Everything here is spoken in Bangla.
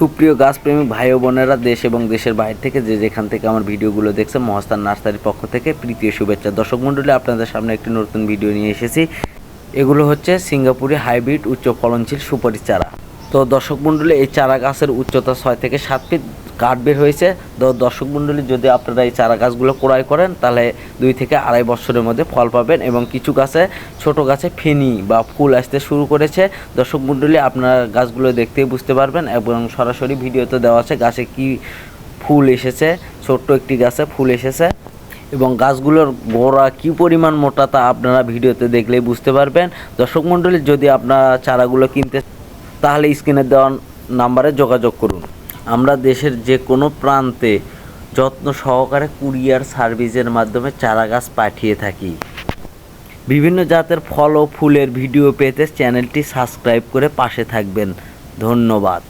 সুপ্রিয় গাছপ্রেমী ভাই ও বোনেরা, দেশ এবং দেশের বাইরে থেকে যে যেখান থেকে আমার ভিডিওগুলো দেখছে মহস্তান নার্সারির পক্ষ থেকে প্রীতীয় শুভেচ্ছা। দর্শক মণ্ডলী, আপনাদের সামনে একটি নতুন ভিডিও নিয়ে এসেছি। এগুলো হচ্ছে সিঙ্গাপুরি হাইব্রিড উচ্চ ফলনশীল সুপারি চারা। তো দর্শক মণ্ডলী এই চারা গাছের উচ্চতা ছয় থেকে সাত ফিট কাঠ বের হয়েছে। তো দর্শক মণ্ডলী যদি আপনারা এই চারা গাছগুলো ক্রয় করেন, তাহলে দুই থেকে আড়াই বছরের মধ্যে ফল পাবেন এবং কিছু গাছে, ছোট গাছে ফেনি বা ফুল আসতে শুরু করেছে। দর্শক মণ্ডলী আপনারা গাছগুলো দেখতেই বুঝতে পারবেন এবং সরাসরি ভিডিওতে দেওয়া আছে গাছে কি ফুল এসেছে, ছোট্ট একটি গাছে ফুল এসেছে এবং গাছগুলোর গোড়া কি পরিমাণ মোটা তা আপনারা ভিডিওতে দেখলেই বুঝতে পারবেন। দর্শক মণ্ডলী যদি আপনারা চারাগুলো কিনতে তাহলে স্ক্রিনে দেওয়া নাম্বারে যোগাযোগ করুন। আমরা দেশের যে কোনো প্রান্তে যত্ন সহকারে কুরিয়ার সার্ভিসের মাধ্যমে চারাগাছ পাঠিয়ে থাকি। বিভিন্ন জাতের ফল ও ফুলের ভিডিও পেতে চ্যানেলটি সাবস্ক্রাইব করে পাশে থাকবেন। ধন্যবাদ।